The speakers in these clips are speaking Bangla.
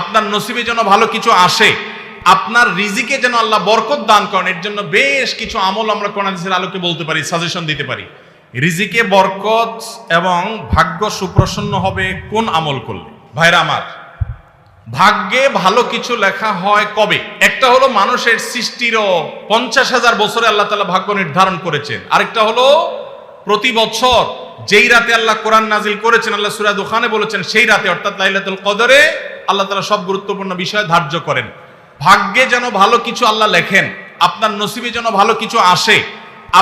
আপনার নসিবে যেন ভালো কিছু আসে, আপনার রিজিকে যেন আল্লাহ বরকত দান করেন, এর জন্য বেশ কিছু আমল আমরা কোরআন হাদিসের আলোকে বলতে পারি সাজেশন দিতে পারি। রিজিকে বরকত এবং ভাগ্য সুপ্রসন্ন হবে কোন আমল করলে? ভাইরা আমার, ভাগ্যে ভালো কিছু লেখা হয় কবে? একটা হলো মানুষের সৃষ্টিরও পঞ্চাশ হাজার বছরে আল্লাহ তালা ভাগ্য নির্ধারণ করেছেন। আরেকটা হলো প্রতি বছর যেই রাতে আল্লাহ কোরআন নাজিল করেছেন, আল্লাহ সুরাদ ওখানে বলেছেন, সেই রাতে, অর্থাৎ লাইলাতুল কদরে আল্লাহ তালা সব গুরুত্বপূর্ণ বিষয় ধার্য করেন। ভাগ্যে যেন ভালো কিছু আল্লাহ লেখেন, আপনার নসিবে যেন ভালো কিছু আসে,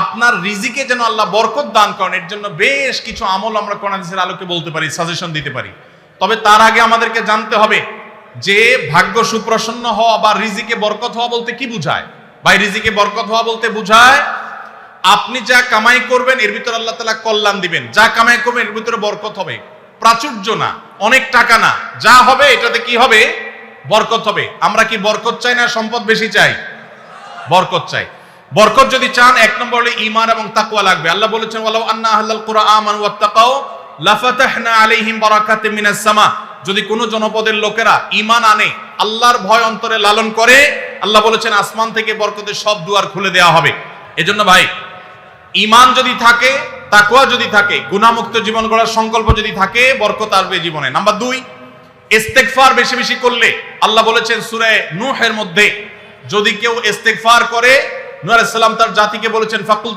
আপনার রিজিকে যেন আল্লাহ বরকত দান করেন, এর জন্য বেশ কিছু আমল আমরা কোরআন আলোকে বলতে পারি সাজেশন দিতে পারি। তবে তার আগে আমাদেরকে জানতে হবে যে ভাগ্য সুপ্রসন্ন হওয়া বা রিজিকে বরকত হওয়া বলতে কি বুঝায়? ভাই, রিজিকে বরকত হওয়া বলতে বুঝায় আপনি যা কামাই করবেন, এর ভিতরে আল্লাহ তালা কল্যাণ দিবেন। যা কামাই করবেন, এর ভিতরে বরকত হবে। প্রাচুর্য না। অনেক টাকা না। যা হবে, এটাতে কি হবে? বরকত হবে। আমরা কি বরকত চাই না সম্পদ বেশি চাই? বরকত চাই। বরকত যদি চান, এক নম্বর হলে ঈমান এবং তাকওয়া লাগবে। আল্লাহ বলেছেন, ওয়ালাউ আন্না আহলাল কুরআন ওয়াত্তাকাও লাফাতাহনা আলাইহিম বারাকাতিম মিনাস সামা। যদি কোনো জনপদের লোকেরা ঈমান আনে, আল্লাহর ভয় অন্তরে লালন করে, আল্লাহ বলেছেন, আসমান থেকে বরকতের সব দুয়ার খুলে দেওয়া হবে। এজন্য ভাই, ঈমান যদি থাকে তাকওয়া যদি থাকে গুণামুক্ত জীবন গড়ার সংকল্প যদি থাকে, বরকত আসবে জীবনে। নাম্বার দুই, ইস্তেগফার বেশি বেশি করলে, আল্লাহ বলেছেন সূরা নূহের মধ্যে, যদি কেউ ইস্তেগফার করে তার জাতিকে বলেছেন ফাকুল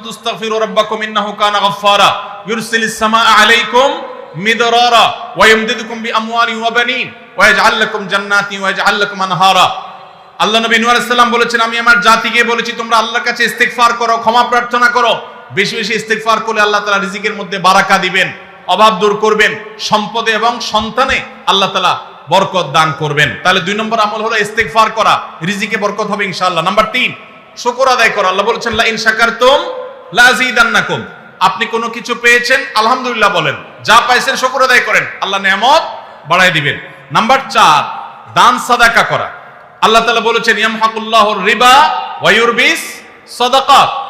সামাআ আলাইকুম আল্লাহ নবী বলেছেন, আমি আমার জাতিকে বলেছি, তোমরা আল্লাহর কাছে ইস্তেগফার করো, ক্ষমা প্রার্থনা করো। বেশি বেশি ইস্তেগফার করলে আল্লাহ তালা রিজিকের মধ্যে বারাকা দিবেন, অভাব দূর করবেন, সম্পদে এবং সন্তানে আল্লাহ তালা বরকত দান করবেন। তাহলে দুই নম্বর আমল হলো ইস্তেগফার করা, রিজিকে বরকত হবে ইনশাআল্লাহ। নাম্বার তিন, শুকর আদায় করা। আল্লাহ বলেছেন লা ইন শাকারতুম লা আযীদান্নাকুম আপনি কোনো কিছু পেয়েছেন? আলহামদুলিল্লাহ বলেন। যা পাইছেন শুকর আদায় করেন। আল্লাহ নেয়ামত বাড়ায় দিবেন। নাম্বার চার, দান সাদাকা করা। আল্লাহ তাআলা বলেছেন, ইয়ামহাকুল্লাহুর রিবা ওয়া সাদাকাত।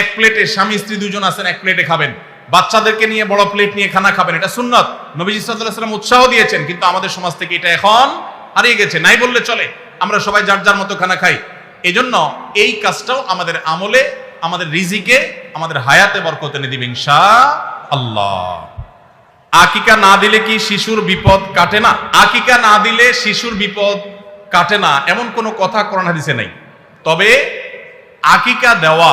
এক প্লেটে স্বামী, স্ত্রী দুজন আছেন, এক প্লেটে খাবেন। বাচ্চাদেরকে নিয়ে, বড় প্লেট নিয়ে খানা খাবেন, এটা সুন্নত। নবীজি সাল্লাম উৎসাহ দিয়েছেন, কিন্তু আমাদের সমাজ থেকে এটা এখন হারিয়ে গেছে। নাই বললে চলে, আমরা সবাই যার যার মতো খানা খাই। এজন্য এই কাজটাও আমাদের আমলে, আমাদের রিজিকে, আমাদের হায়াতে বরকত এনে দিবে আল্লাহ আকিকা না দিলে কি শিশুর বিপদ কাটে না? আকিকা না দিলে শিশুর বিপদ কাটে না, এমন কোনো কথা কোরআন দিছে নেই। তবে আকিকা দেওয়া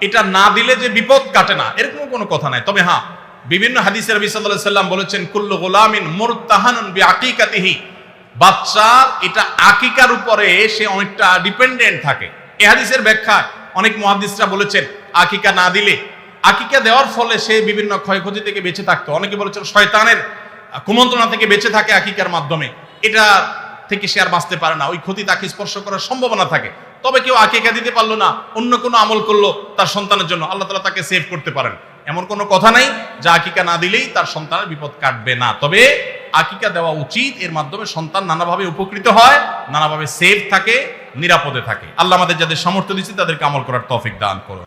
এটা না দিলে যে বিপদ কাটে না, এরকম কোনো কথা নাই। তবে হ্যাঁ বিভিন্ন হাদিসের সাল্লাল্লাহু সাল্লাম বলেছেন, কুল্লু গোলামিন মুরতাহানুন বি আকিকাতিহি বাচ্চার এটা আকিকার উপরে সে অনেকটা ডিপেন্ডেন্ট থাকে। এ হাদিসের ব্যাখ্যা অনেক মহাদিসরা বলেছেন, আকিকা না দিলে। আকিকা দেওয়ার ফলে সে বিভিন্ন ক্ষয়ক্ষতি থেকে বেঁচে থাকতো। অনেকে বলেছেন, শয়তানের কুমন্ত্রণা থেকে বেঁচে থাকে আকিকার মাধ্যমে। এটা থেকে সে আর বাঁচতে পারে না। ওই ক্ষতি তাকে স্পর্শ করার সম্ভাবনা থাকে। তবে কেউ আকিকা দিতে পারল না, অন্য কোনো আমল করল তার সন্তানের জন্য। আল্লাহ তালা তাকে সেভ করতে পারেন। এমন কোনো কথা নাই যা আকিকা না দিলেই তার সন্তানের বিপদ কাটবে না। তবে আকিকা দেওয়া উচিত, এর মাধ্যমে সন্তান নানাভাবে উপকৃত হয়, নানাভাবে সেফ থাকে, নিরাপদে থাকে। আল্লাহ আমাদের যাদের সামর্থ্য দিচ্ছে তাদেরকে আমল করার তফিক দান করুন।